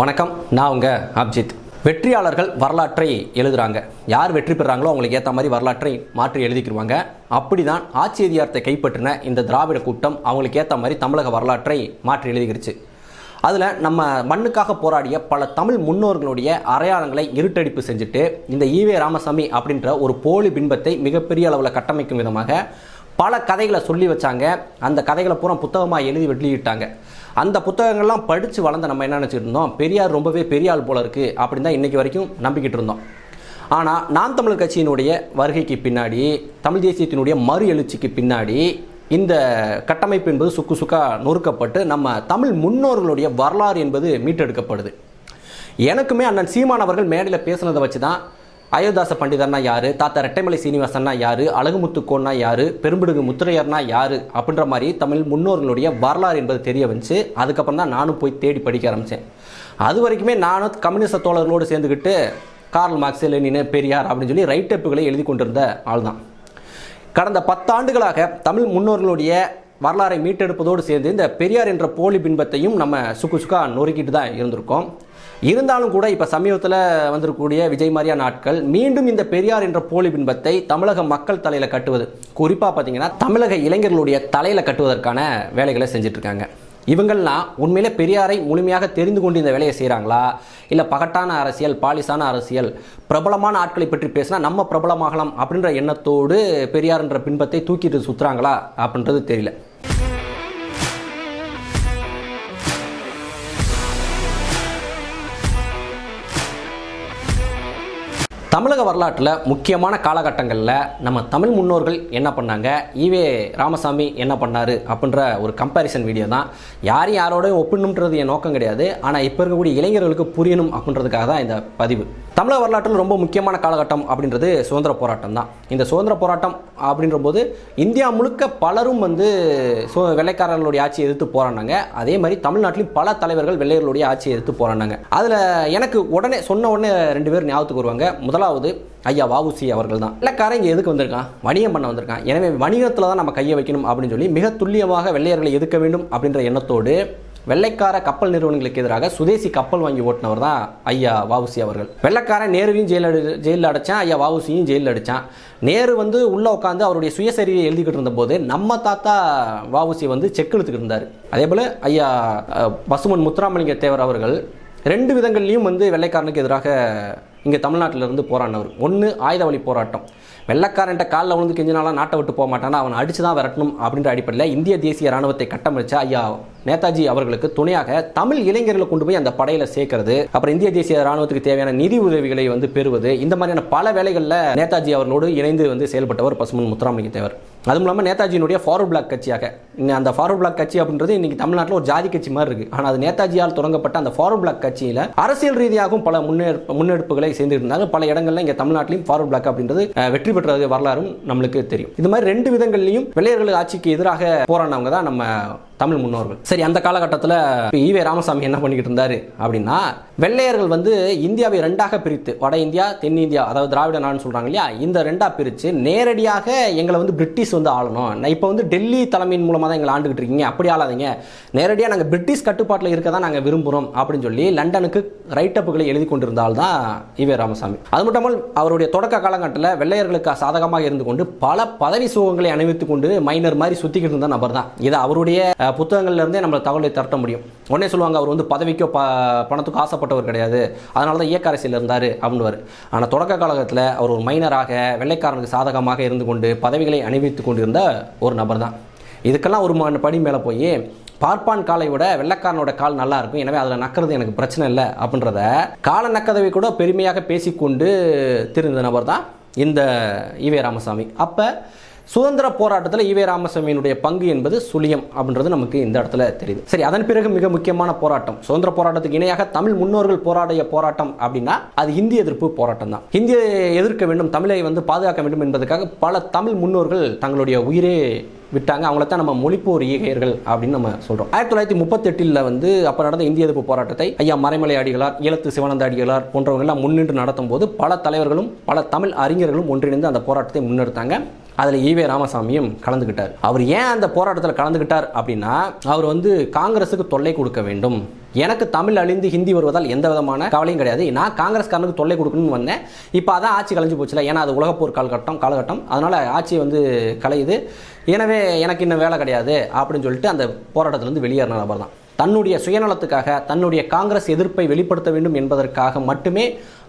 வணக்கம் நான் உங்க அப்ஜித். வெற்றியாளர்கள் வரலாற்றை எழுதுறாங்க. யார் வெற்றி பெறாங்களோ அவங்களுக்கு ஏற்ற மாதிரி வரலாற்றை மாற்றி எழுதிக்கிருவாங்க. அப்படிதான் ஆட்சி அதிகாரத்தை கைப்பற்றின இந்த திராவிட கூட்டம் அவங்களுக்கு ஏற்ற மாதிரி தமிழக வரலாற்றை மாற்றி எழுதிக்கிருச்சு. அதில் நம்ம மண்ணுக்காக போராடிய பல தமிழ் முன்னோர்களுடைய அடையாளங்களை இருட்டடிப்பு செஞ்சுட்டு இந்த ஈவே ராமசாமி அப்படின்ற ஒரு போலி பின்பத்தை மிகப்பெரிய அளவில் கட்டமைக்கும் விதமாக பல கதைகளை சொல்லி வச்சாங்க. அந்த கதைகளை பூரா புத்தகமாக எழுதி வெளியிட்டாங்க. அந்த புத்தகங்கள்லாம் படித்து வளர்ந்த நம்ம என்ன நினச்சிட்டு இருந்தோம்? பெரியார் ரொம்பவே பெரியாள் போல இருக்குது அப்படின்னு தான் இன்றைக்கி வரைக்கும் நம்பிக்கிட்டு இருந்தோம். ஆனால் நான் தமிழர் கட்சியினுடைய வருகைக்கு பின்னாடி தமிழ் தேசியத்தினுடைய மறு எழுச்சிக்கு பின்னாடி இந்த கட்டமைப்பு என்பது சுக்கு சுக்காக நொறுக்கப்பட்டு நம்ம தமிழ் முன்னோர்களுடைய வரலாறு என்பது மீட்டெடுக்கப்படுது. எனக்குமே அண்ணன் சீமான் அவர்கள் மேடையில் பேசுனதை வச்சு தான் அயோத்தாச பண்டிதர்னா யாரு? தாத்தா ரெட்டைமலை சீனிவாசன்னா யாரு? அழகுமுத்து கோன்னா யாரு? பெரும்பிடுகு முத்திரையர்னா யாரு? அப்படின்ற மாதிரி தமிழ் முன்னோர்களுடைய வரலாறு என்பது தெரிய வந்துச்சு. அதுக்கப்புறம் தான் நானும் போய் தேடி படிக்க ஆரம்பித்தேன் அது வரைக்குமே நானும் கம்யூனிஸ்ட தோழர்களோடு சேர்ந்துக்கிட்டு கார்ல் மார்க்ஸ் லெனின் பெரியார் அப்படின்னு சொல்லி ரைட் டெப்புகளை எழுதி கொண்டிருந்த ஆள் தான் கடந்த பத்தாண்டுகளாக தமிழ் முன்னோர்களுடைய வரலாறை மீட்டெடுப்பதோடு சேர்ந்து இந்த பெரியார் என்ற போலி பின்பத்தையும் நம்ம சுக்கு சுக்கா நொறுக்கிட்டு தான் இருந்திருக்கோம். இருந்தாலும் கூட இப்போ சமீபத்தில் வந்திருக்கக்கூடிய விஜய் மாதிரியா நாட்கள் மீண்டும் இந்த பெரியார் என்ற போலி பின்பத்தை தமிழக மக்கள் தலையில் கட்டுவது. குறிப்பாக பார்த்தீங்கன்னா தமிழக இளைஞர்களுடைய தலையில் கட்டுவதற்கான வேலைகளை செஞ்சுட்டு இருக்காங்க இவங்கள்லாம் உண்மையிலே பெரியாரை முழுமையாக தெரிந்து கொண்டு இந்த வேலையை செய்கிறாங்களா இல்லை பகட்டான அரசியல் பாலிசான அரசியல் பிரபலமான ஆட்களை பற்றி பேசினா நம்ம பிரபலமாகலாம் அப்படின்ற எண்ணத்தோடு பெரியார்ன்ற பின்பத்தை தூக்கிட்டு சுற்றுறாங்களா அப்படின்றது தெரியல. தமிழக வரலாற்றில் முக்கியமான காலகட்டங்களில் நம்ம தமிழ் முன்னோர்கள் என்ன பண்ணாங்க? ஈவே ராமசாமி என்ன பண்ணார்? அப்படின்ற ஒரு கம்பேரிசன் வீடியோ தான். யாரையும் யாரோடையும் ஒப்பிடணுன்றது என் நோக்கம் கிடையாது. ஆனால் இப்போ இருக்கக்கூடிய இளைஞர்களுக்கு புரியணும் அப்படின்றதுக்காக தான் இந்த பதிவு. தமிழக வரலாற்றில் ரொம்ப முக்கியமான காலகட்டம் அப்படின்றது சுதந்திர போராட்டம் தான். இந்த சுதந்திர போராட்டம் அப்படின்ற போது இந்தியா முழுக்க பலரும் வந்து சு வெள்ளைக்காரர்களுடைய ஆட்சியை எதிர்த்து போராடினாங்க. அதே மாதிரி தமிழ்நாட்டிலும் பல தலைவர்கள் வெள்ளையர்களுடைய ஆட்சியை எதிர்த்து போராடினாங்க. அதில் எனக்கு உடனே சொன்ன உடனே ரெண்டு பேர் ஞாபகத்துக்கு வருவாங்க. முதல் முதலாவது ஐயா வாவுசி அவர்கள் தான் வெள்ளைக்காரன் இங்கே எதுக்கு வந்திருக்கான்? வணிகம் பண்ண வந்திருக்கான். எனவே வணிகத்தில் தான் நம்ம கையை வைக்கணும் அப்படின்னு சொல்லி மிக துல்லியமாக வெள்ளையர்களை எதுக்க வேண்டும் அப்படின்ற எண்ணத்தோடு வெள்ளைக்கார கப்பல் நிறுவனங்களுக்கு எதிராக சுதேசி கப்பல் வாங்கி ஓட்டினவர் தான் ஐயா வாவுசி அவர்கள். வெள்ளைக்காரன் நேருவையும் ஜெயில் அடி ஜெயிலில் அடைச்சான் ஐயா வாவுசியும் ஜெயிலில் அடித்தான் நேரு வந்து உள்ளே உட்காந்து அவருடைய சுயசரியை எழுதிக்கிட்டு இருந்தபோது நம்ம தாத்தா வாவுசி வந்து செக் எடுத்துக்கிட்டு இருந்தார். அதே போல் ஐயா பசுமன் முத்துராமலிங்க தேவர் அவர்கள் ரெண்டு விதங்கள்லையும் வந்து வெள்ளைக்காரனுக்கு எதிராக இங்கே தமிழ்நாட்டிலிருந்து போராடினவர். ஒன்று ஆயுத வழி போராட்டம். வெள்ளக்காரன்ட்ட காலில் விழுந்து கெஞ்சினாலாம் நாட்டை விட்டு போக மாட்டானா? அவன் அடிச்சு தான் விரட்டணும் அப்படின்ற அடிப்படையில் இந்திய தேசிய ராணுவத்தை கட்டமைச்ச ஐயா நேதாஜி அவர்களுக்கு துணையாக தமிழ் இளைஞர்களை கொண்டு போய் அந்த படையில சேர்க்கறது அப்புறம் இந்திய தேசிய ராணுவத்துக்கு தேவையான நிதி உதவிகளை வந்து பெறுவது இந்த மாதிரியான பல வேலைகளில் நேதாஜி அவர்களோடு இணைந்து வந்து செயல்பட்டவர் பசுமன் முத்துராமலிங்க தேவர் அதுவும் இல்லாமல் நேதாஜியினுடைய ஃபார்வர்ட் பிளாக் கட்சியாக. இன்னும் அந்த ஃபார்வர்ட் பிளாக் கட்சி அப்படின்றது இன்னைக்கு தமிழ்நாட்டில் ஒரு ஜாதி கட்சி மாதிரி இருக்கு. ஆனால் அது நேதாஜியால் தொடங்கப்பட்ட அந்த ஃபார்வர்ட் பிளாக் கட்சியில் அரசியல் ரீதியாகவும் பல முன்னெடுப்பு முன்னெடுப்புகளை செய்துட்டு இருந்தாங்க பல இடங்கள்ல இங்கே தமிழ்நாட்டிலையும் ஃபார்வர்ட் பிளாக் அப்படின்றது வெற்றி பெற்றது வரலாறும் நம்மளுக்கு தெரியும். இது மாதிரி ரெண்டு விதங்கள்லையும் வெள்ளையர்கள் ஆட்சிக்கு எதிராக போராடினவங்க தான் நம்ம தமிழ் முன்னோர்கள். சரி அந்த காலகட்டத்தில் ஈவே ராமசாமி என்ன பண்ணிக்கிட்டு இருந்தாரு அப்படின்னா வெள்ளையர்கள் வந்து இந்தியாவை ரெண்டாக பிரித்து வட இந்தியா தென்னிந்தியா அதாவது திராவிட நாடுன்னு சொல்றாங்க இல்லையா? இந்த ரெண்டா பிரித்து நேரடியாக எங்களை வந்து பிரிட்டிஷ் வந்து ஆளணும். நான் இப்போ வந்து டெல்லி தலைமையின் மூலமாக தான் எங்களை ஆண்டுகிட்டு இருக்கீங்க. அப்படி ஆளாதீங்க. நேரடியாக நாங்கள் பிரிட்டிஷ் கட்டுப்பாட்டில் இருக்க தான் நாங்கள் விரும்புகிறோம் அப்படின்னு சொல்லி லண்டனுக்கு ரைட் அப்புகளை எழுதி கொண்டிருந்தால் தான் ஈவே ராமசாமி. அது மட்டும் அவருடைய தொடக்க காலகட்டத்தில் வெள்ளையர்களுக்கு சாதகமாக இருந்து கொண்டு பல பதவி சுகங்களை அணிவித்துக் கொண்டு மைனர் மாதிரி சுத்திக்கிட்டு இருந்த நபர் தான். இது அவருடைய புத்தகங்கள்லேருந்தே புத்தகங்கள்ல நம்மளை தகவலை திரட்ட முடியும். உடனே சொல்லுவாங்க அவர் வந்து பதவிக்கோ ப பணத்துக்கோ ஆசைப்பட்டவர் கிடையாது. அதனால தான் இயக்க அரசியல் இருந்தார் அப்படின்னுவார். ஆனால் தொடக்க காலகட்டத்தில் அவர் ஒரு மைனராக வெள்ளைக்காரனுக்கு சாதகமாக இருந்து கொண்டு பதவிகளை அணிவித்து வைத்து கொண்டிருந்த ஒரு நபர் தான் இதுக்கெல்லாம் ஒரு ம- படி மேலே போய் பார்ப்பான் காலை விட வெள்ளைக்காரனோட கால் நல்லா இருக்கும். எனவே அதில் நக்கிறது எனக்கு பிரச்சனை இல்லை அப்படின்றத கால நக்கதவை கூட பெருமையாக பேசிக்கொண்டு திருந்த நபர் தான் இந்த ஈவே ராமசாமி. அப்போ சுதந்திர போராட்டத்தில் ஈவே ராமசாமியினுடைய பங்கு என்பது சுழியம் அப்படின்றது நமக்கு இந்த இடத்துல தெரியுது. சரி அதன் பிறகு மிக முக்கியமான போராட்டம் சுதந்திர போராட்டத்துக்கு இணையாக தமிழ் முன்னோர்கள் போராடிய போராட்டம் அப்படின்னா அது இந்திய எதிர்ப்பு போராட்டம் தான். இந்தியை எதிர்க்க வேண்டும் தமிழை வந்து பாதுகாக்க வேண்டும் என்பதற்காக பல தமிழ் முன்னோர்கள் தங்களுடைய உயிரே விட்டாங்க. அவங்கள தான் நம்ம மொழிப்போர் ஈகையர்கள் அப்படின்னு நம்ம சொல்கிறோம் ஆயிரத்தி தொள்ளாயிரத்தி முப்பத்தெட்டில் வந்து அப்போ நடந்த இந்திய எதிர்ப்பு போராட்டத்தை ஐயா மறைமலை அடிகளார் ஈழத்து சிவானந்த அடிகளார் போன்றவங்கெல்லாம் முன்னின்று நடத்தும் போது பல தலைவர்களும் பல தமிழ் அறிஞர்களும் ஒன்றிணைந்து அந்த போராட்டத்தை முன்னெடுத்தாங்க. அதில் ஈவே ராமசாமியும் கலந்துக்கிட்டார் அவர் ஏன் அந்த போராட்டத்தில் கலந்துக்கிட்டார் அப்படின்னா அவர் வந்து காங்கிரஸுக்கு தொல்லை கொடுக்க வேண்டும். எனக்கு தமிழ் அழிந்து ஹிந்தி வருவதால் எந்த விதமான கவலையும் கிடையாது. நான் காங்கிரஸ்காரனுக்கு தொல்லை கொடுக்கணும்னு வந்தேன். இப்போ அதான் ஆட்சி கலைஞ்சு போச்சுல. ஏன்னா அது உலகப்போர் காலகட்டம் காலகட்டம். அதனால் ஆட்சி வந்து கலையுது. எனவே எனக்கு இன்னும் வேலை கிடையாது அப்படின்னு சொல்லிட்டு அந்த போராட்டத்திலேருந்து வெளியேறின நபர் தான். தன்னுடைய சுயநலத்துக்காக தன்னுடைய காங்கிரஸ் எதிர்ப்பை வெளிப்படுத்த வேண்டும் என்பதற்காக மட்டுமே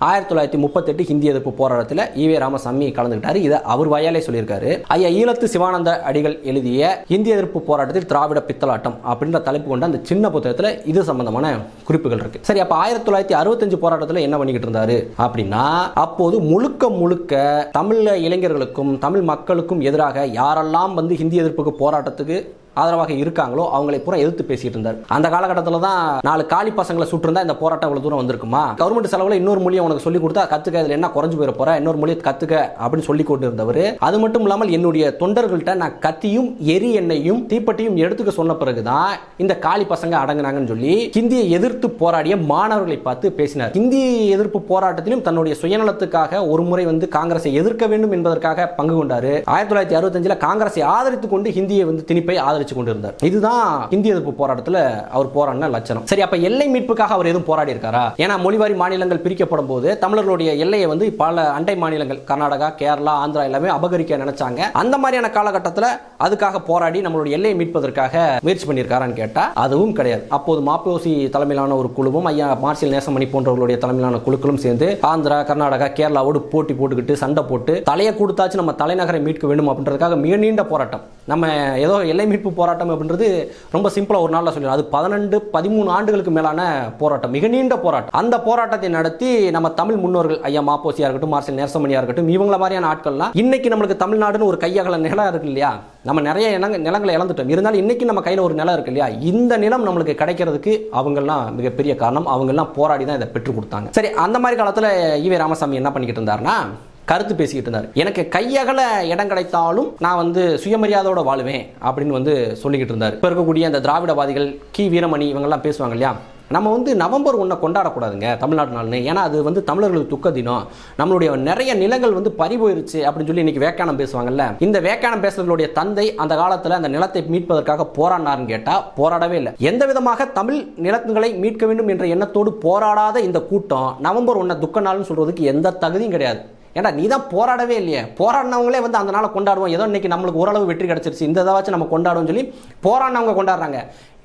ஆயிரத்தி தொள்ளாயிரத்தி முப்பத்தெட்டு ஹிந்தி எதிர்ப்பு போராட்டத்தில் ஈவே ராமசாமி கலந்துகிட்டாரு இதை அவர் வாயாலே சொல்லியிருக்காரு. ஐயா ஈழத்து சிவானந்த அடிகள் எழுதிய இந்திய எதிர்ப்பு போராட்டத்தில் திராவிட பித்தலாட்டம் அப்படின்ற தலைப்பு கொண்ட அந்த சின்ன புத்தகத்தில் இது சம்பந்தமான குறிப்புகள் இருக்கு. சரி அப்போ ஆயிரத்தி தொள்ளாயிரத்தி அறுபத்தஞ்சு போராட்டத்தில் என்ன பண்ணிக்கிட்டு இருந்தாரு? அப்படின்னா அப்போது முழுக்க முழுக்க தமிழ் இளைஞர்களுக்கும் தமிழ் மக்களுக்கும் எதிராக யாரெல்லாம் வந்து ஹிந்தி எதிர்ப்புக்கு போராட்டத்துக்கு ஆதரவாக இருக்காங்களோ அவங்களை பூரா எதிர்த்து பேசிட்டு இருந்தார். அந்த காலகட்டத்தில் தான் நாலு காலி பசங்களை சுட்டிருந்தா இந்த போராட்டம் இவ்வளவு தூரம் வந்திருக்குமா? கவர்மெண்ட் செலவில் இன்னொரு மொழியை உனக்கு சொல்லி கொடுத்தா கத்துக்க இதுல என்ன குறைஞ்சு போயிட போற? இன்னொரு மொழியை கத்துக்க அப்படின்னு சொல்லி கொண்டு இருந்தவர் அது மட்டும் இல்லாமல் என்னுடைய தொண்டர்கள்ட்ட நான் கத்தியும் எரி எண்ணெயும் தீப்பட்டியும் எடுத்துக்க சொன்ன பிறகுதான் இந்த காளி பசங்க அடங்கினாங்கன்னு சொல்லி ஹிந்தியை எதிர்த்து போராடிய மாணவர்களை பார்த்து பேசினார். ஹிந்தி எதிர்ப்பு போராட்டத்திலும் தன்னுடைய சுயநலத்துக்காக ஒரு முறை வந்து காங்கிரஸை எதிர்க்க வேண்டும் என்பதற்காக பங்கு கொண்டாரு. ஆயிரத்தி தொள்ளாயிரத்தி அறுபத்தஞ்சில் காங்கிரஸை ஆதரித்துக் கொண்டு ஹிந்தியை வந்து திணிப்பை ஆதரிச்சு கொண்டிருந்தார். இதுதான் ஹிந்தி எதிர்ப்பு போராட்டத்தில் அவர் போராடின லட்சணம். சரி அப்ப எல்லை மீட்புக்காக அவர் எதுவும் போராடி இருக்காரா ஏன்னா மொழிவாரி மாநிலங்கள் பிரிக்கப்படும் போது தமிழர்களுடைய எல்லையை வந்து பல அண்டை மாநிலங்கள் கர்நாடகா கேரளா ஆந்திரா எல்லாமே அபகரிக்க நினைச்சாங்க. அந்த மாதிரியான காலகட்டத்தில் அதுக்காக போராடி நம்மளுடைய எல்லையை மீட்பதற்காக முயற்சி பண்ணியிருக்காரான்னு கேட்டால் அதுவும் கிடையாது. அப்போது மாப்போசி தலைமையிலான ஒரு குழுவும் ஐயா மார்சியல் நேசமணி போன்றவர்களுடைய தலைமையிலான குழுக்களும் சேர்ந்து ஆந்திரா கர்நாடகா கேரளாவோடு போட்டி போட்டுக்கிட்டு சண்டை போட்டு தலையை கொடுத்தாச்சு நம்ம தலைநகரை மீட்க வேண்டும் அப்படின்றதுக்காக மிக நீண்ட போராட்டம். நம்ம ஏதோ எல்லை மீட்பு போராட்டம் அப்படின்றது ரொம்ப சிம்பிளாக ஒரு நாளில் சொல்லிடும் அது பதினெண்டு பதிமூணு ஆண்டுகளுக்கு மேலான போராட்டம் மிக நீண்ட போராட்டம். அந்த போராட்டத்தை நடத்தி நம்ம நம்ம தமிழ் முன்னோர்கள் ஐயா மாப்போசியா இருக்கட்டும் மார்சல் நேரசமணியா இருக்கட்டும் இவங்கள மாதிரியான ஆட்கள்லாம் இன்னைக்கு நம்மளுக்கு தமிழ்நாடுன்னு ஒரு கையகல நிலம் இருக்கு இல்லையா? நம்ம நிறைய இனங்க நிலங்களை இழந்துட்டோம். இருந்தாலும் இன்னைக்கு நம்ம கையில் ஒரு நிலம் இருக்கு இல்லையா? இந்த நிலம் நம்மளுக்கு கிடைக்கிறதுக்கு அவங்கெல்லாம் மிகப்பெரிய காரணம். அவங்கெல்லாம் போராடி தான் இதை பெற்றுக் கொடுத்தாங்க. சரி அந்த மாதிரி காலத்தில் ஈவே ராமசாமி என்ன பண்ணிக்கிட்டு இருந்தாருன்னா கருத்து பேசிக்கிட்டு இருந்தார். எனக்கு கையகல இடம் கிடைத்தாலும் நான் வந்து சுயமரியாதையோட வாழுவேன் அப்படின்னு வந்து சொல்லிக்கிட்டு இருந்தார். இப்போ இருக்கக்கூடிய அந்த திராவிடவாதிகள் கி. வீரமணி இவங்கெல்லாம் பேசுவாங்க இல்லையா? நம்ம வந்து நவம்பர் ஒன்றை கொண்டாடக்கூடாதுங்க தமிழ்நாடு நாள்னு. ஏன்னா அது வந்து தமிழர்களுக்கு துக்க தினம். நம்மளுடைய நிறைய நிலங்கள் வந்து பறி போயிருச்சு அப்படின்னு சொல்லி இன்னைக்கு வேக்கானம் பேசுவாங்கல்ல. இந்த வேக்கானம் பேசுறவங்களுடைய தந்தை அந்த காலத்தில் அந்த நிலத்தை மீட்பதற்காக போராடினார்னு கேட்டால் போராடவே இல்லை. எந்த விதமாக தமிழ் நிலங்களை மீட்க வேண்டும் என்ற எண்ணத்தோடு போராடாத இந்த கூட்டம் நவம்பர் ஒன்றை துக்க நாள்னு சொல்றதுக்கு எந்த தகுதியும் கிடையாது. ஏன்னா நீ தான் போராடவே இல்லையே. போராடினவங்களே வந்து அந்த நாளை கொண்டாடுவோம். ஏதோ இன்னைக்கு நம்மளுக்கு ஓரளவு வெற்றி கிடைச்சிருச்சு. இந்த இதாச்சும் நம்ம கொண்டாடுவோம் சொல்லி போராடினவங்க கொண்டாடுறாங்க.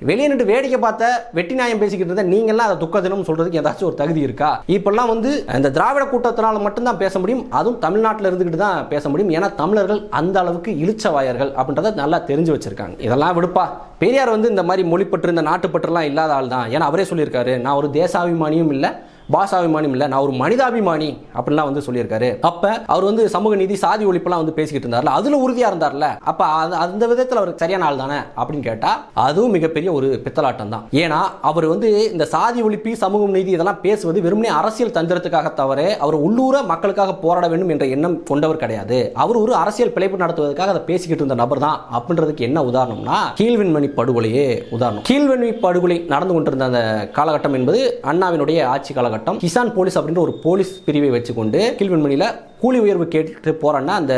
வெளியே நின்று வேடிக்கை பார்த்த வெட்டி நியாயம் பேசிக்கிட்டு இருந்தா நீங்கள்லாம் அதை துக்க தினம் சொல்றதுக்கு ஏதாச்சும் ஒரு தகுதி இருக்கா? இப்பெல்லாம் வந்து இந்த திராவிட கூட்டத்தினால் மட்டும்தான் பேச முடியும். அதுவும் தமிழ்நாட்டில் இருந்துக்கிட்டு தான் பேச முடியும். ஏன்னா தமிழர்கள் அந்த அளவுக்கு இழிச்சவாயர்கள் அப்படின்றத நல்லா தெரிஞ்சு வச்சிருக்காங்க. இதெல்லாம் விடுப்பா. பெரியார் வந்து இந்த மாதிரி மொழிப்பற்று இந்த நாட்டுப்பற்றுலாம் இல்லாத ஆள் தான் ஏன்னா அவரே சொல்லியிருக்காரு நான் ஒரு தேசாபிமானியும் இல்லை. பாஷாபிமானியும் இல்லை நான் ஒரு மனிதாபிமானி அப்படின்லாம் வந்து சொல்லியிருக்காரு. அப்போ அவர் வந்து சமூக நீதி சாதி ஒழிப்பெல்லாம் வந்து பேசிக்கிட்டு இருந்தார்ல அதில் உறுதியாக இருந்தார்ல அப்போ அது அந்த விதத்தில் அவர் சரியான ஆள் தானே அப்படின்னு கேட்டால் அதுவும் மிகப்பெரிய ஒரு பித்தலாட்டம் தான். ஏன்னா அவர் வந்து இந்த சாதி ஒழிப்பு சமூக நீதி இதெல்லாம் பேசுவது வெறுமனே அரசியல் தந்திரத்துக்காக தவிர அவர் உள்ளூர மக்களுக்காக போராட வேண்டும் என்ற எண்ணம் கொண்டவர் கிடையாது. அவர் ஒரு அரசியல் பிழைப்பு நடத்துவதற்காக அதை பேசிக்கிட்டு இருந்த நபர் தான் அப்படின்றதுக்கு என்ன உதாரணம்னா கீழ்வெண்மணி படுகொலையே உதாரணம். கீழ்வெண்மணி படுகொலை நடந்து கொண்டிருந்த அந்த காலகட்டம் என்பது அண்ணாவினுடைய ஆட்சி காலகட்டம். கிசான் போலீஸ் அப்படின்ற ஒரு போலீஸ் பிரிவை வச்சுக்கொண்டு கீழ்வெண்மணியில கூலி உயர்வு கேட்டு போறேன்னா அந்த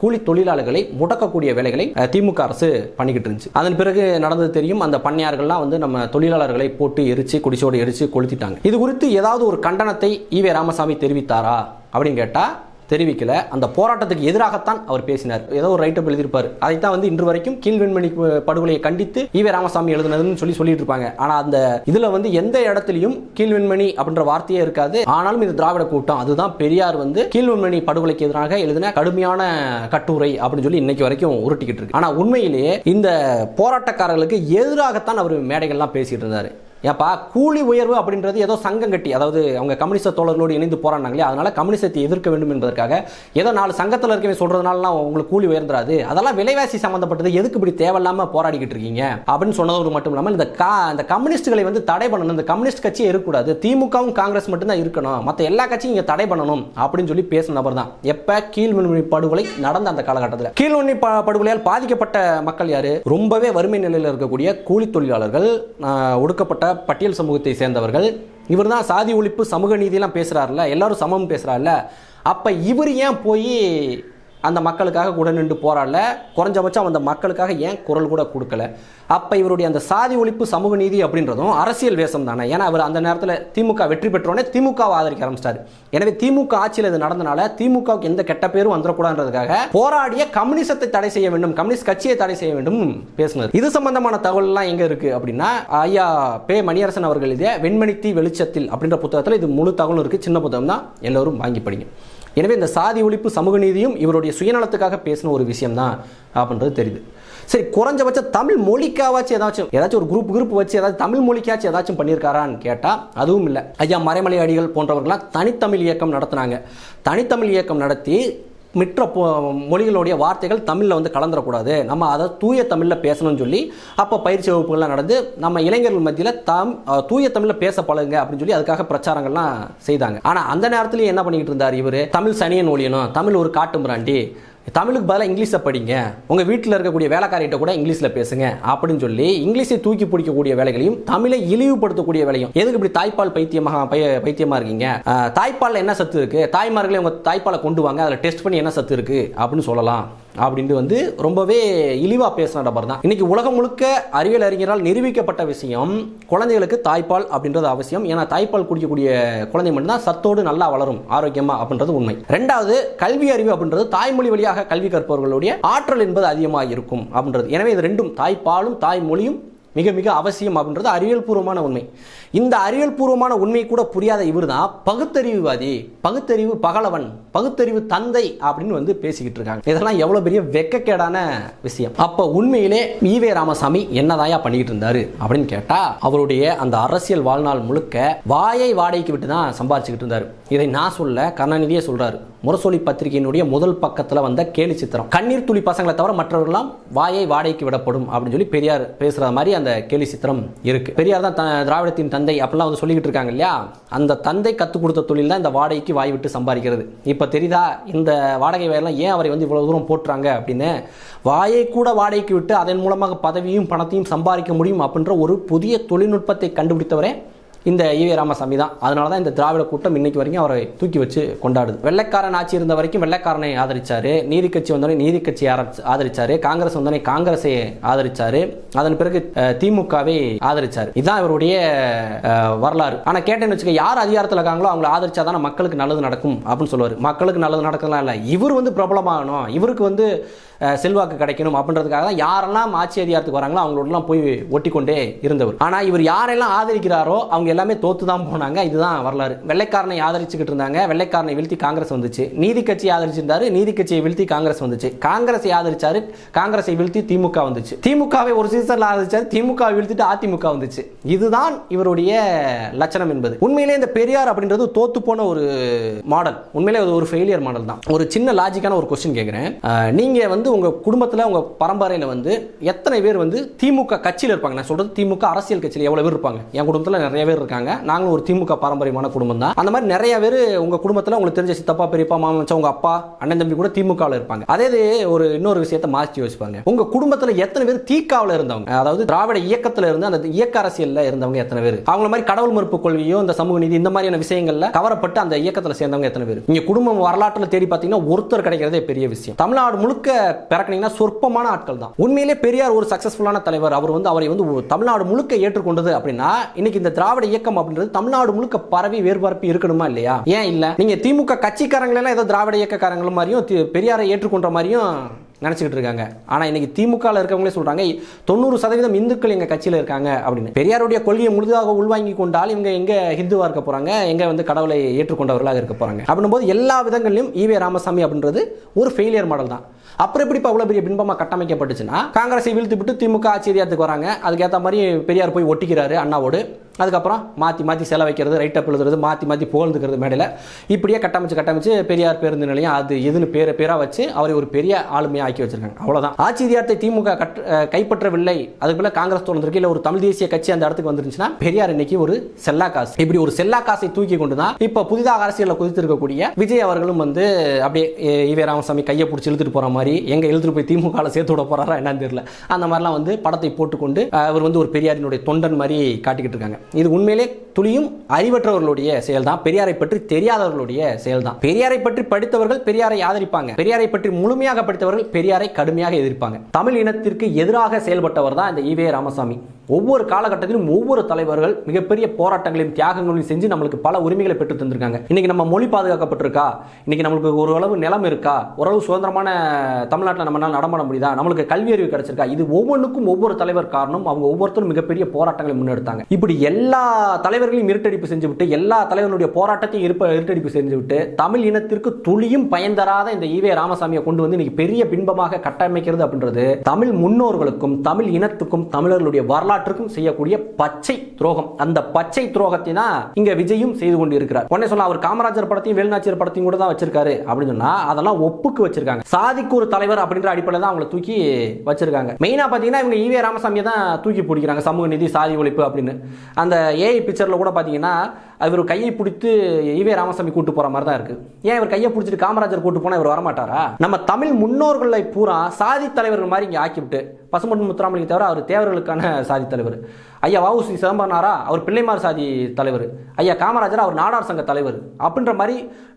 கூலி தொழிலாளர்களை முடக்கக்கூடிய வேலைகளை திமுக அரசு பண்ணிக்கிட்டு இருந்துச்சு. அதன் பிறகு நடந்தது தெரியும் அந்த பண்ணையார்கள்லாம் வந்து நம்ம தொழிலாளர்களை போட்டு எரிச்சு குடிசோடு எரிச்சு கொளுத்திட்டாங்க. இது குறித்து ஏதாவது ஒரு கண்டனத்தை ஈவே ராமசாமி தெரிவித்தாரா அப்படின்னு கேட்டா தெரிவிக்கல. அந்த போராட்டத்துக்கு எதிராகத்தான் அவர் பேசினார். ஏதோ ஒரு ரைட்டப் எழுதியிருப்பார். அதைத்தான் வந்து இன்று வரைக்கும் கீழ்வெண்மணி படுகொலையை கண்டித்து ஈவே ராமசாமி எழுதுனதுன்னு சொல்லி சொல்லிட்டு இருப்பாங்க. ஆனா அந்த இதுல வந்து எந்த இடத்துலையும் கீழ்வெண்மணி அப்படின்ற வார்த்தையே இருக்காது. ஆனாலும் இது திராவிட கூட்டம். அதுதான் பெரியார் வந்து கீழ்வெண்மணி படுகொலைக்கு எதிராக எழுதின கடுமையான கட்டுரை அப்படின்னு சொல்லி இன்னைக்கு வரைக்கும் உருட்டிக்கிட்டு இருக்கு. ஆனா உண்மையிலேயே இந்த போராட்டக்காரர்களுக்கு எதிராகத்தான் அவர் மேடைகள்லாம் பேசிட்டு இருந்தாரு. ஏப்பா கூலி உயர்வு அப்படின்றது ஏதோ சங்கம் கட்டி அதாவது அவங்க கம்யூனிஸ்ட தோழர்களோடு இணைந்து போராடினாங்களே அதனால கம்யூனிசத்தை எதிர்க்க வேண்டும் என்பதற்காக ஏதோ நாலு சங்கத்தில் இருக்கவே சொல்கிறதுனாலலாம் உங்களுக்கு கூலி உயர்ந்துராது. அதெல்லாம் விலைவாசி சம்மந்தப்பட்டது எதுக்கு இப்படி தேவையில்லாம போராடிக்கிட்டு இருக்கீங்க? அப்படின்னு சொன்னதோடு மட்டும் இல்லாமல் இந்த கா இந்த கம்யூனிஸ்டுகளை வந்து தடை பண்ணணும் இந்த கம்யூனிஸ்ட் கட்சியே இருக்கக்கூடாது. திமுகவும் காங்கிரஸ் மட்டும்தான் இருக்கணும். மற்ற எல்லா கட்சியும் இங்கே தடை பண்ணணும் அப்படின்னு சொல்லி பேசின நபர் தான். எப்போ? கீழ்வெண்மணி படுகொலை நடந்த அந்த காலகட்டத்தில். கீழ்வெண்மணி படுகொலையால் பாதிக்கப்பட்ட மக்கள் யாரு? ரொம்பவே வறுமை நிலையில் இருக்கக்கூடிய கூலி தொழிலாளர்கள் ஒடுக்கப்பட்ட ஒடுக்கப்பட்ட பட்டியல் சமூகத்தை சேர்ந்தவர்கள். இவர் தான் சாதி ஒழிப்பு சமூக நீதியெல்லாம் பேசுறாருல எல்லாரும் சமம் பேசுறாருல அப்ப இவர் ஏன் போய் அந்த மக்களுக்காக கூட நின்று போராடல. குறைஞ்சபட்சம் அந்த மக்களுக்காக ஏன் குரல் கூட கொடுக்கல? அப்போ இவருடைய அந்த சாதி ஒழிப்பு சமூக நீதி அப்படின்றதும் அரசியல் வேஷம் தானே. ஏன்னா அவர் அந்த நேரத்தில் திமுக வெற்றி பெற்றோடனே திமுகவை ஆதரிக்க ஆரம்பிச்சிட்டாரு. எனவே திமுக ஆட்சியில் இது நடந்தனால திமுகவுக்கு எந்த கெட்ட பேரும் வந்துடக்கூடாதுன்றதுக்காக போராடிய கம்யூனிசத்தை தடை செய்ய வேண்டும் கம்யூனிஸ்ட் கட்சியை தடை செய்ய வேண்டும் பேசினார். இது சம்பந்தமான தகவல்லாம் எங்கே இருக்குது அப்படின்னா ஐயா பே மணியரசன் அவர்கள் இதே வெண்மணி தீ வெளிச்சத்தில் அப்படின்ற புத்தகத்தில் இது முழு தகவலும் இருக்குது சின்ன புத்தகம் தான் எல்லோரும் வாங்கி படிங்க. எனவே இந்த சாதி ஒழிப்பு சமூக நீதியும் இவருடைய சுயநலத்துக்காக பேசின ஒரு விஷயம் தான் அப்படின்றது தெரியுது. சரி குறைஞ்சபட்சம் தமிழ் மொழிக்காவாச்சும் ஏதாச்சும் ஏதாச்சும் ஒரு குரூப் குரூப் வச்சு ஏதாச்சும் தமிழ் மொழிக்காச்சும் ஏதாச்சும் பண்ணியிருக்காரான்னு கேட்டால் அதுவும் இல்லை. ஐயா மறைமலை அடிகள் போன்றவர்களாம் தனித்தமிழ் இயக்கம் நடத்தினாங்க. தனித்தமிழ் இயக்கம் நடத்தி மற்ற பொ- மொழிகளுடைய வார்த்தைகள் தமிழில் வந்து கலந்துடக்கூடாது நம்ம அதை தூய தமிழில் பேசணும்னு சொல்லி அப்போ பயிற்சி வகுப்புகள்லாம் நடந்து நம்ம இளைஞர்கள் மத்தியில் தம் தூய தமிழில் பேச பழகுங்க அப்படின்னு சொல்லி அதுக்காக பிரச்சாரங்கள்லாம் செய்தாங்க. ஆனால் அந்த நேரத்துலேயும் என்ன பண்ணிக்கிட்டு இருந்தார் இவர்? தமிழ் சனியன் ஒழியணும் தமிழ் ஒரு காட்டு மிராண்டி. தமிழுக்கு பதிலாக இங்கிலீஷை படிங்க. உங்கள் வீட்டில் இருக்கக்கூடிய வேலைக்காரிகிட்ட கூட இங்கிலீஷில் பேசுங்க அப்படின்னு சொல்லி இங்கிலீஷை தூக்கி பிடிக்கக்கூடிய வேலைகளையும் தமிழை இழிவுபடுத்தக்கூடிய வேலையும். எதுக்கு இப்படி தாய்ப்பால் பைத்தியமாக பைய பைத்தியமாக இருக்கீங்க? தாய்ப்பாலில் என்ன சத்து இருக்குது தாய்மார்களே உங்கள் தாய்ப்பாலை கொண்டு வாங்க அதில் டெஸ்ட் பண்ணி என்ன சத்து இருக்கு? அப்படின்னு சொல்லலாம். அப்படின்ட்டு வந்து ரொம்பவே இழிவாக பேசின நபர் தான். இன்னைக்கு உலகம் முழுக்க அறிவியல் அறிஞரால் நிரூபிக்கப்பட்ட விஷயம் குழந்தைகளுக்கு தாய்ப்பால் அப்படின்றது அவசியம். ஏன்னா தாய்ப்பால் குடிக்கக்கூடிய குழந்தை மட்டும்தான் சத்தோடு நல்லா வளரும் ஆரோக்கியமாக அப்படின்றது உண்மை. ரெண்டாவது கல்வி அறிவு அப்படின்றது தாய்மொழி வழியாக கல்வி கற்பவர்களுடைய ஆற்றல் என்பது அதிகமாக இருக்கும் அப்படின்றது. எனவே இது ரெண்டும் தாய்ப்பாலும் தாய்மொழியும் மிக மிக அவசியம் அப்படின்றது அறிவியல் பூர்வமான உண்மை. இந்த அறிவியல் பூர்வமான உண்மை கூட புரியாத இவர் தான் பகுத்தறிவுவாதி பகுத்தறிவு பகலவன் பகுத்தறிவு தந்தை அப்படின்னு வந்து பேசிக்கிட்டு இருக்காங்க. இதெல்லாம் எவ்வளவு பெரிய வெக்கக்கேடான விஷயம். அப்ப உண்மையிலே ஈவே ராமசாமி என்னதாயா பண்ணிக்கிட்டு இருந்தாரு அப்படின்னு கேட்டா அவருடைய அந்த அரசியல் வாழ்நாள் முழுக்க வாயை வாடகைக்கு விட்டு தான் சம்பாரிச்சுக்கிட்டு இருந்தார். இதை நான் சொல்ல கருணாநிதியே சொல்றாரு. முரசொலி பத்திரிகையினுடைய முதல் பக்கத்தில் வந்த கேலி சித்திரம். கண்ணீர் துளி பசங்களை தவிர மற்றவர்கள்லாம் வாயை வாடகைக்கு விடப்படும் அப்படின்னு சொல்லி பெரியார் பேசுகிற மாதிரி அந்த கேலி சித்திரம் இருக்கு. பெரியார் தான் த- திராவிடத்தின் தந்தை அப்படிலாம் வந்து சொல்லிக்கிட்டு இருக்காங்க இல்லையா? அந்த தந்தை கற்றுக் கொடுத்த தொழில் தான் இந்த வாடகைக்கு வாய் விட்டு சம்பாதிக்கிறது. இப்போ தெரியுதா இந்த வாடகை வேலைலாம் ஏன் அவரை வந்து இவ்வளோ தூரம் போட்டுறாங்க அப்படின்னு? வாயை கூட வாடகைக்கு விட்டு அதன் மூலமாக பதவியும் பணத்தையும் சம்பாதிக்க முடியும் அப்படின்ற ஒரு புதிய தொழில்நுட்பத்தை கண்டுபிடித்தவரே இந்த ஈவே ராமசாமி தான். அதனால தான் இந்த திராவிட கூட்டம் இன்னைக்கு வரைக்கும் அவரை தூக்கி வச்சு கொண்டாடுது. வெள்ளைக்காரன் ஆட்சி இருந்த வரைக்கும் வெள்ளைக்காரனை ஆதரிச்சாரு. நீதி கட்சி வந்தோடனே நீதி கட்சி ஆதரிச்சாரு. காங்கிரஸ் வந்தோடனே காங்கிரஸை ஆதரிச்சாரு. அதன் பிறகு திமுகவை ஆதரிச்சாரு. இதுதான் இவருடைய வரலாறு. ஆனா கேட்டேன்னு வச்சுக்க யார் அதிகாரத்தில் இருக்காங்களோ அவங்களை ஆதரிச்சாதானே மக்களுக்கு நல்லது நடக்கும் அப்படின்னு சொல்லுவார். மக்களுக்கு நல்லது நடக்கலாம் இல்லை. இவர் வந்து பிரபலமாகணும். இவருக்கு வந்து செல்வாக்கு கிடைக்கணும் அப்படின்றதுக்காக தான் யாரெல்லாம் ஆட்சி அதிகாரத்துக்கு வராங்களோ அவங்களோடலாம் போய் ஒட்டிக்கொண்டே இருந்தவர். ஆனா இவர் யாரெல்லாம் ஆதரிக்கிறாரோ அவங்க எல்லாமே தோத்து தான் போனாங்க. இதுதான் வரலாறு. வெள்ளைக்காரனை ஆதரிச்சுக்கிட்டு இருந்தாங்க. வெள்ளைக்காரனை வீழ்த்தி காங்கிரஸ் வந்துச்சு. நீதி கட்சி ஆதரிச்சிருந்தாரு. நீதி கட்சியை வீழ்த்தி காங்கிரஸ் வந்துச்சு. காங்கிரஸை ஆதரிச்சாரு. காங்கிரஸை வீழ்த்தி திமுக வந்துச்சு. திமுகவை ஒரு சீசன்ல ஆதரிச்சாரு. திமுக வீழ்த்திட்டு அதிமுக வந்துச்சு. இதுதான் இவருடைய லட்சணம் என்பது. உண்மையிலே இந்த பெரியார் அப்படின்றது தோத்து போன ஒரு மாடல் உண்மையிலே அது ஒரு ஃபெயிலியர் மாடல் தான். ஒரு சின்ன லாஜிக்கான ஒரு கொஸ்டின் கேட்குறேன் நீங்க வந்து உங்க குடும்பத்துல உங்க பரம்பரையில வந்து எத்தனை பேர் வந்து திமுக கட்சியில் இருப்பாங்க? நான் சொல்றது திமுக அரசியல் கட்சியில் எவ்வளவு பேர் இருப்பாங்க? என் குடும்பத்துல நிறைய பேர் இருக்காங்க. நாங்களும் ஒரு திமுக பாரம்பரியமான குடும்பம் தான் அந்த மாதிரி நிறைய பேர் உங்க குடும்பத்தில் உங்களுக்கு தெரிஞ்ச சித்தப்பா பெரியப்பா மாமன் மச்சான், உங்க அப்பா அண்ணன் தம்பி கூட திமுகவில் இருப்பாங்க. அதே ஒரு இன்னொரு விஷயத்தை மாற்றி யோசிப்பாங்க. உங்க குடும்பத்தில் எத்தனை பேர் தீக்காவில் இருந்தவங்க? அதாவது திராவிட இயக்கத்தில் இருந்து அந்த இயக்க அரசியலில் இருந்தவங்க எத்தனை பேர்? அவங்கள மாதிரி கடவுள் மறுப்பு கொள்கையோ இந்த சமூக நீதி இந்த மாதிரியான விஷயங்களில் கவரப்பட்டு அந்த இயக்கத்தில் சேர்ந்தவங்க எத்தனை பேர்? இங்க குடும்பம் வரலாற்றில் தேடி பார்த்தீங்கன்னா ஒருத்தர் கிடைக்கிறதே பெரிய விஷயம். தமிழ்நாடு முழுக்க பிறக்கினீங்கன்னா சொற்பமான ஆட்கள் தான். உண்மையிலே பெரியார் ஒரு சக்சஸ்ஃபுல்லான தலைவர். அவர் வந்து அவரை வந்து தமிழ்நாடு முழுக்க ஏற்றுக்கொண்டது அப்படின்னா இன்னைக்கு இந்த திராவிட இயக்கம் அப்படின்றது தமிழ்நாடு முழுக்க பரவி வேறுபரப்பி இருக்கணுமா இல்லையா? ஏன் இல்ல? நீங்க திமுக கட்சிக்காரங்களெல்லாம் ஏதோ திராவிட இயக்கக்காரங்களும் மாதிரியும் பெரியாரை ஏற்றுக்கொண்ட மாதிரியும் நினச்சிக்கிட்டு இருக்காங்க. ஆனால் இன்னைக்கு திமுகவில் இருக்கவங்களே சொல்கிறாங்க தொண்ணூறு சதவீதம் இந்துக்கள் எங்கள் கட்சியில் இருக்காங்க அப்படின்னு. பெரியாருடைய கொள்கையை முழுதாக உள்வாங்கி கொண்டால் இவங்க எங்கே ஹிந்துவாக இருக்க போகிறாங்க எங்கே வந்து கடவுளை ஏற்றுக்கொண்டவர்களாக இருக்க போகிறாங்க அப்படின்னும் போது எல்லா விதங்களிலும் ஈவே ராமசாமி அப்படின்றது ஒரு ஃபெயிலியர் மாடல் தான். அப்புறம் எப்படி இப்போ அவ்வளோ பெரிய பின்பமாக கட்டமைக்கப்பட்டுச்சுன்னா காங்கிரஸை வீழ்த்து விட்டு திமுக ஆட்சி வராங்க. அதுக்கேற்ற மாதிரி பெரியார் போய் ஒட்டிக்கிறாரு அண்ணாவோடு. அதுக்கப்புறம் மாற்றி மாற்றி செல வைக்கிறது ரைட் அப் எழுதுறது மாற்றி மாற்றி புகழ்ந்துக்கிறது மேடையில். இப்படியே கட்டமைச்சு கட்டமைச்சு பெரியார் பேருந்து நிலையம் அது எதுன்னு பேரை பேராக வச்சு அவரை ஒரு பெரிய ஆளுமையாக ஆக்கி வச்சிருக்காங்க. அவ்வளோதான் ஆட்சி அதிகாரத்தை திமுக கட் கைப்பற்றவில்லை. அதுக்கு பிள்ளை காங்கிரஸ் தோன்றிருக்கு இல்லை ஒரு தமிழ் தேசிய கட்சி அந்த இடத்துக்கு வந்துருந்துச்சுன்னா பெரியார் இன்னைக்கு ஒரு செல்லா காசு இப்படி ஒரு செல்லா காசை தூக்கி கொண்டு தான் இப்போ புதிதாக அரசியலில் குதித்திருக்கக்கூடிய விஜய் அவர்களும் வந்து அப்படியே ஈவே ராமசாமி கையை பிடிச்சி இழுத்துட்டு போற மாதிரி எங்க இழுத்துட்டு போய் திமுகவில் சேர்த்து விட போறாரா என்னன்னு தெரியல. அந்த மாதிரிலாம் வந்து படத்தை போட்டுக்கொண்டு அவர் வந்து ஒரு பெரியாரினுடைய தொண்டன் மாதிரி காட்டிக்கிட்டு இருக்காங்க. இது உண்மையிலே துளியும் அறிவற்றவர்களுடைய செயல்தான். பெரியாரை பற்றி தெரியாதவர்களுடைய செயல்தான். பெரியாரை பற்றி படித்தவர்கள் பெரியாரை ஆதரிப்பாங்க. பெரியாரை பற்றி முழுமையாக படித்தவர்கள் பெரியாரை கடுமையாக எதிர்ப்பாங்க. தமிழ் இனத்திற்கு எதிராக செயல்பட்டவர் தான் இந்த ஈவே ராமசாமி. ஒவ்வொரு காலகட்டத்திலும் ஒவ்வொரு தலைவர்கள் மிகப்பெரிய போராட்டங்களையும் தியாகங்களையும் செஞ்சு நம்மளுக்கு பல உரிமைகளை பெற்று தந்திருக்காங்க. இன்னைக்கு நம்ம மொழி பாதுகாக்கப்பட்டிருக்கா? இன்னைக்கு நம்மளுக்கு ஓரளவு நிலம் இருக்கா? ஓரளவு சுதந்திரமான தமிழ்நாட்டில் நம்மளால நடமாட முடியுதா? நம்மளுக்கு கல்வி அறிவு கிடைச்சிருக்கா? இது ஒவ்வொன்றுக்கும் ஒவ்வொரு தலைவர் காரணம். அவங்க ஒவ்வொருத்தரும் மிகப்பெரிய போராட்டங்களை முன்னெடுத்தாங்க. இப்படி எல்லா தலைவர்களையும் இருட்டடிப்பு செஞ்சு விட்டு எல்லா தலைவர்களுடைய போராட்டத்தையும் இருப்ப இருட்டடிப்பு செஞ்சு விட்டு தமிழ் இனத்திற்கு துளியும் பயன் தராத இந்த ஈவே ராமசாமியை கொண்டு வந்து இன்னைக்கு பெரிய பின்பமாக கட்டமைக்கிறது அப்படின்றது தமிழ் முன்னோர்களுக்கும் தமிழ் இனத்துக்கும் தமிழர்களுடைய வரலாறு வரலாற்றுக்கும் செய்யக்கூடிய பச்சை துரோகம். அந்த பச்சை துரோகத்தை இங்க விஜயும் செய்து கொண்டு இருக்கிறார் உடனே சொல்ல அவர் காமராஜர் படத்தையும் வேலுநாச்சியர் படத்தையும் கூட தான் வச்சிருக்காரு அப்படின்னு சொன்னா அதெல்லாம் ஒப்புக்கு வச்சிருக்காங்க. சாதிக்கு ஒரு தலைவர் அப்படின்ற அடிப்படையில் தான் அவங்களை தூக்கி வச்சிருக்காங்க. மெயினா பாத்தீங்கன்னா இவங்க ஈவே ராமசாமியை தான் தூக்கி பிடிக்கிறாங்க. சமூக நீதி சாதி ஒழிப்பு அப்படின்னு. அந்த ஏஐ பிக்சர்ல கூட பாத்தீங்கன்னா இவர் கையை பிடித்து ஈவே ராமசாமி கூட்டு போற மாதிரி தான் இருக்கு. ஏன் இவர் கையை பிடிச்சிட்டு காமராஜர் கூட்டு போனா இவர் வரமாட்டாரா? நம்ம தமிழ் முன்னோர்களை பூரா சாதி தலைவர்கள் மாதிரி இங்க ஆக்கிவிட்டு பசுமன் முத்துராமலிங்க தவிர அவர் தேவர்களுக்கான சாதி தலைவர். ஐயா வவுசி சிதம்பரனாரா அவர் பிள்ளைமார் சாதி தலைவர். ஐயா காமராஜர் அவர் நாடார் சங்க தலைவர். அப்படின்ற மாதிரி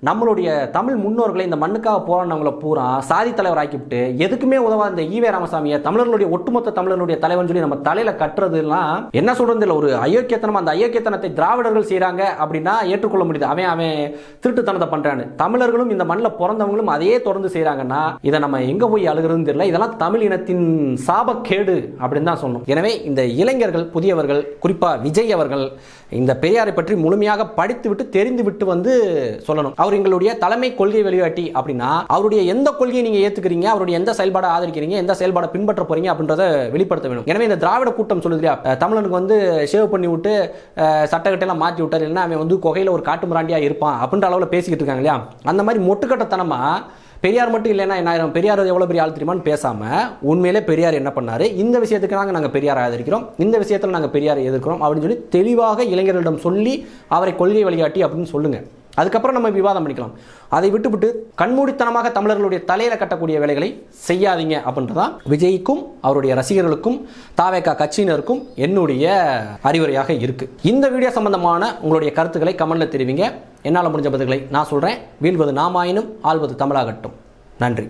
நம்மளுடைய தமிழ் முன்னோர்களை இந்த மண்ணுக்காக போராடினவங்களை பூரா சாதி தலைவர் ஆக்கிவிட்டு எதுக்குமே உதவாத இந்த ஈவே ராமசாமியை தமிழர்களுடைய ஒட்டுமொத்த தமிழர்களுடைய தலைவன் சொல்லி நம்ம தலையில கட்டுறதுலாம் என்ன சொல்றது இல்லை ஒரு அயோக்கியத்தனம் அந்த அயோக்கியத்தனத்தை திராவிடர்கள் செய்கிறாங்க அப்படின்னா ஏற்றுக்கொள்ள முடியுது. அவன் அவன் திருட்டுத்தனத்தை பண்றான்னு. தமிழர்களும் இந்த மண்ணில் பிறந்தவங்களும் அதையே தொடர்ந்து செய்கிறாங்கன்னா இதை நம்ம எங்க போய் அழுகிறதுன்னு தெரியல. இதெல்லாம் தமிழ் இனத்தின் சாபக்கேடு அப்படின்னு தான் சொல்லணும். எனவே இந்த இளைஞர்கள் புதியவர்கள் குறிப்பா விஜய் அவர்கள் இந்த பெரியாரை பற்றி முழுமையாக படித்து விட்டு தெரிந்து விட்டு வந்து சொல்லணும். அவர் எங்களுடைய தலைமை கொள்கை வெளியாட்டி அப்படின்னா அவருடைய எந்த கொள்கையை நீங்க ஏத்துக்கிறீங்க அவருடைய எந்த செயல்பாடை ஆதரிக்கிறீங்க எந்த செயல்பாடை பின்பற்ற போறீங்க அப்படின்றத வெளிப்படுத்த வேணும். எனவே இந்த திராவிட கூட்டம் சொல்லுது இல்லையா? தமிழனுக்கு வந்து சேவ் பண்ணி விட்டு சட்டக்கட்டையெல்லாம் மாற்றி விட்டார் இல்லைன்னா அவன் வந்து குகையில் ஒரு காட்டு மிராண்டியா இருப்பான் அப்படின்ற அளவில் பேசிக்கிட்டு இருக்காங்க இல்லையா? அந்த மாதிரி மொட்டுக்கட்டத்தனமாக பெரியார் மட்டும் இல்லைன்னா என்ன பெரியார் எவ்வளோ பெரிய ஆள் தெரியுமான்னு பேசாமல் உண்மையிலே பெரியார் என்ன பண்ணார்? இந்த விஷயத்துக்கு நாங்கள் நாங்கள் பெரியாரை ஆதரிக்கிறோம். இந்த விஷயத்தில் நாங்கள் பெரியாரை எதிர்க்கிறோம் அப்படின்னு சொல்லி தெளிவாக இளைஞர்களிடம் சொல்லி அவரை கொள்கை வழிகாட்டி அப்படின்னு சொல்லுங்கள் அதுக்கப்புறம் நம்ம விவாதம் பண்ணிக்கலாம். அதை விட்டுவிட்டு கண்மூடித்தனமாக தமிழர்களுடைய தலையில கட்டக்கூடிய வேலைகளை செய்யாதீங்க அப்படின்றதான் விஜய்க்கும் அவருடைய ரசிகர்களுக்கும் தாவேக்கா கட்சியினருக்கும் என்னுடைய அறிவுரையாக இருக்கு. இந்த வீடியோ சம்பந்தமான உங்களுடைய கருத்துக்களை கமெண்ட்ல தெரிவிங்க. என்னால் முடிஞ்ச பதில்களை நான் சொல்றேன். வீழ்வது நாமாயினும் ஆள்வது தமிழாகட்டும். நன்றி.